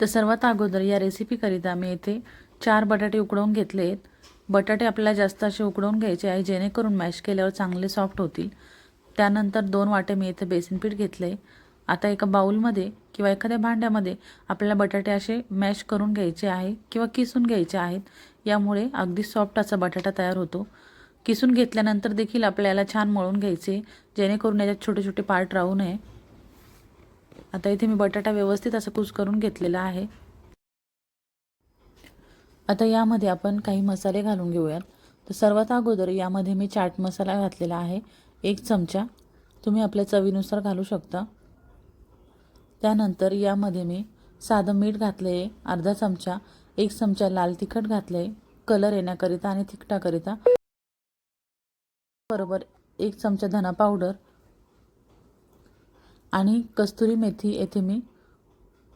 तर सर्वात अगोदर या रेसिपीकरिता मी येथे चार बटाटे उकडवून घेतले आहेत बटाटे आपल्याला जास्त असे उकडवून घ्यायचे आहे जेणेकरून मॅश केल्यावर चांगले सॉफ्ट होतील. त्यानंतर दोन वाटे मी इथे बेसन पीठ घेतलं. आहे आता एका बाऊलमध्ये किंवा एखाद्या भांड्यामध्ये आपल्याला बटाटे असे मॅश करून घ्यायचे आहे किंवा किसून घ्यायचे आहेत. यामुळे अगदी सॉफ्ट असा बटाटा तयार होतो. किसून घेतल्यानंतर देखील आपल्याला छान मळून घ्यायचे जेणेकरून याच्यात छोटे छोटे पार्ट राहू नये. आता इथे मी बटाटा व्यवस्थित असं कुस करून घेतलेला आहे. आता यामध्ये आपण काही मसाले घालून घेऊयात. तर सर्वात अगोदर यामध्ये मी चाट मसाला घातलेला आहे. एक चमचा. तुम्ही आपल्या चवीनुसार घालू शकता. त्यानंतर यामध्ये मी साधं मीठ घातलं आहे अर्धा चमचा. एक चमचा लाल तिखट घातलं आहे कलर येण्याकरिता आणि तिखटाकरिता बरोबर एक चमचा धना पावडर. आणि कस्तुरी मेथी येथे मी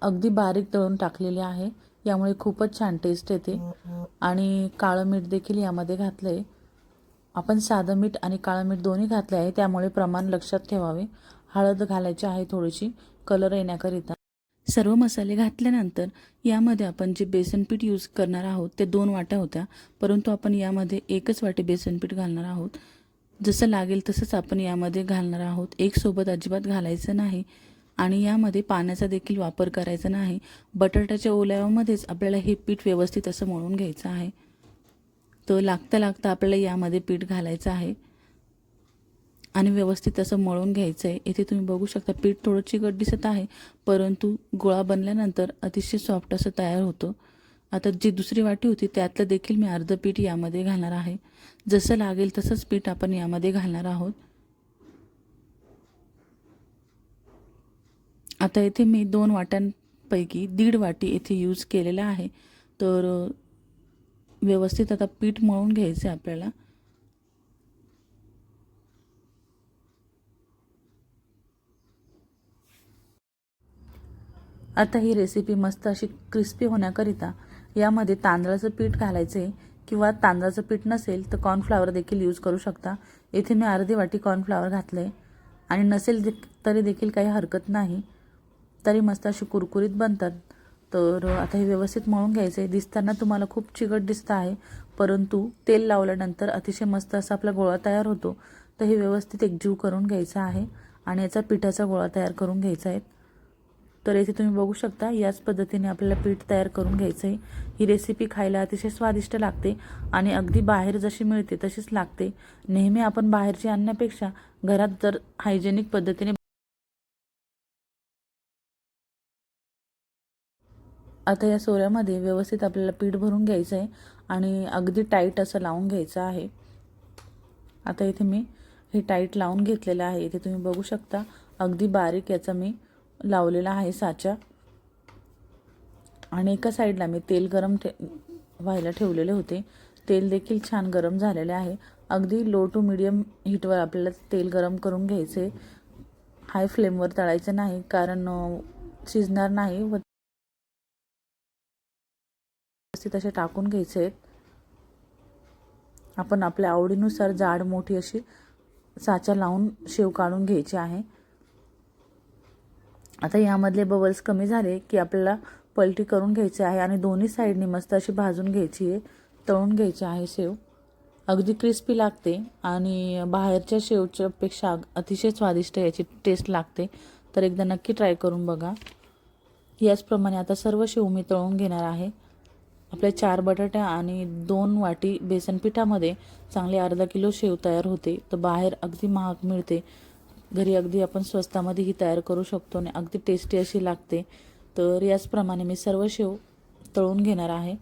अगदी बारीक दळून टाकलेली आहे. यामुळे खूपच छान टेस्ट येते. आणि काळं मीठ देखील यामध्ये घातलं आहे आपण साधं मीठ आणि काळं मीठ दोन्ही घातले आहे त्यामुळे प्रमाण लक्षात ठेवावे. हळद घालायची आहे थोडीशी कलर येण्याकरिता. सर्व मसाले घातल्यानंतर यामध्ये आपण जे बेसन पीठ यूज करणार आहोत ते दोन वाट्या होत्या. परंतु आपण यामध्ये एकच वाटी बेसन पीठ घालणार आहोत. जसं लागेल तसंच आपण यामध्ये घालणार आहोत. एक सोबत अजिबात घालायचं नाही आणि यामध्ये पाण्याचा देखील वापर करायचा नाही. बटाट्याच्या ओलावामध्येच आपल्याला हे पीठ व्यवस्थित असं मळून घ्यायचं आहे. तर लागता लागता आपल्याला यामध्ये पीठ घालायचं आहे. आणि व्यवस्थित असं मळून घ्यायचं आहे इथे तुम्ही बघू शकता पीठ थोडं चिकट दिसत आहे परंतु गोळा बनल्यानंतर अतिशय सॉफ्ट असं तयार होतं. आता जी दुसरी वाटी होती त्यातलं देखील मी अर्ध पीठ यामध्ये घालणार आहे. जसं लागेल तसंच पीठ आपण यामध्ये घालणार आहोत. आता इथे मी दोन वाट्यांपैकी दीड वाटी इथे यूज केलेला आहे. तर व्यवस्थित आता पीठ मळून घ्यायचं आहे आपल्याला. आता ही रेसिपी मस्त अशी क्रिस्पी होण्याकरिता यामध्ये तांदळाचं पीठ घालायचं आहे किंवा तांदळाचं पीठ नसेल तर कॉर्नफ्लावर देखील यूज करू शकता. येथे मी अर्धी वाटी कॉर्नफ्लावर घातलं आहे आणि नसेल दे तरी देखील काही हरकत नाही. तरी मस्त अशी कुरकुरीत बनतात. तर आता हे व्यवस्थित मळून घ्यायचं. आहे दिसताना तुम्हाला खूप चिकट दिसतं आहे परंतु तेल लावल्यानंतर अतिशय मस्त असा आपला गोळा तयार होतो. तर हे व्यवस्थित एकजीव करून घ्यायचं आहे आणि याचा पिठाचा गोळा तयार करून घ्यायचा आहे. तर येथे तुम्ही बघू शकता याच पद्धतीने आपल्याला पीठ तयार करून घ्यायचं आहे ही रेसिपी खायला अतिशय स्वादिष्ट लागते आणि अगदी बाहेर जशी मिळते तशीच लागते. नेहमी आपण बाहेरची आणण्यापेक्षा घरात जर हायजेनिक पद्धतीने आता या सोऱ्यामध्ये व्यवस्थित आपल्याला पीठ भरून घ्यायचं आहे आणि अगदी टाईट असं लावून घ्यायचं आहे. आता इथे मी हे टाईट लावून घेतलेलं आहे. इथे तुम्ही बघू शकता अगदी बारीक याचा मी लावलेला आहे साचा. आणि एका साईडला मी तेल गरम ठे व्हायला ठेवलेले होते. तेल देखील छान गरम झालेले आहे. अगदी लो टू मिडियम हीटवर आपल्याला तेल गरम करून घ्यायचे. हाय फ्लेमवर तळायचं नाही कारण शिजणार नाही व व्यवस्थित असे टाकून घ्यायचे. आहेत आपण आपल्या आवडीनुसार जाड मोठी अशी साचा लावून शेव काढून घ्यायची आहे. आता यामधले बबल्स कमी झाले की आपल्याला पलटी करून घ्यायची आहे आणि दोन्ही साईडनी मस्त अशी भाजून घ्यायची आहे तळून घ्यायची आहे शेव. अगदी क्रिस्पी लागते आणि बाहेरच्या शेवच्या पेक्षा अतिशय स्वादिष्ट याची टेस्ट लागते. तर एकदा नक्की ट्राय करून बघा. याचप्रमाणे आता सर्व शेव मी तळून घेणार आहे. आपल्या चार बटाट्या आणि दोन वाटी बेसन पिठामध्ये चांगले अर्धा किलो शेव तयार होते. तर बाहेर अगदी महाग मिळते. घरी अगदी आपण स्वस्तामध्ये ही तयार करू शकतो आणि अगदी टेस्टी अशी लागते. तर याचप्रमाणे मी सर्व शेव तळून घेणार आहे.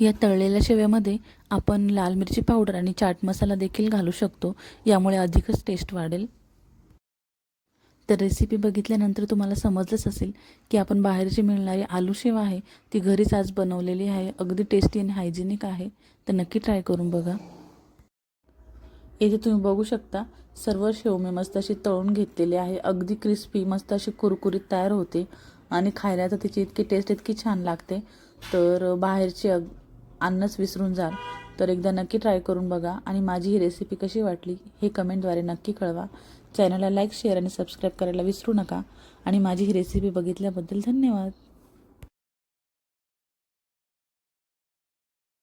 या तळलेल्या शेव्यामध्ये आपण लाल मिरची पावडर आणि चाट मसाला देखील घालू शकतो. यामुळे अधिकच टेस्ट वाढेल. तर रेसिपी बघितल्यानंतर तुम्हाला समजलंच असेल की आपण बाहेरची मिळणारी आलू शेव आहे ती घरीच आज बनवलेली आहे अगदी टेस्टी आणि हायजेनिक आहे. तर नक्की ट्राय करून बघा. येथे तुम्ही बघू शकता सर्व शेव मी मस्त अशी तळून घेतलेली आहे. अगदी क्रिस्पी मस्त अशी कुरकुरीत तयार होते. आणि खायला तर तिची इतकी टेस्ट इतकी छान लागते. तर बाहेरची अग अन्नच विसरून जाल. तर एकदा नक्की ट्राय करून बघा. आणि माझी ही रेसिपी कशी वाटली हे कमेंटद्वारे नक्की कळवा. चॅनलला लाईक शेअर आणि सबस्क्राईब करायला विसरू नका. आणि माझी ही रेसिपी बघितल्याबद्दल धन्यवाद.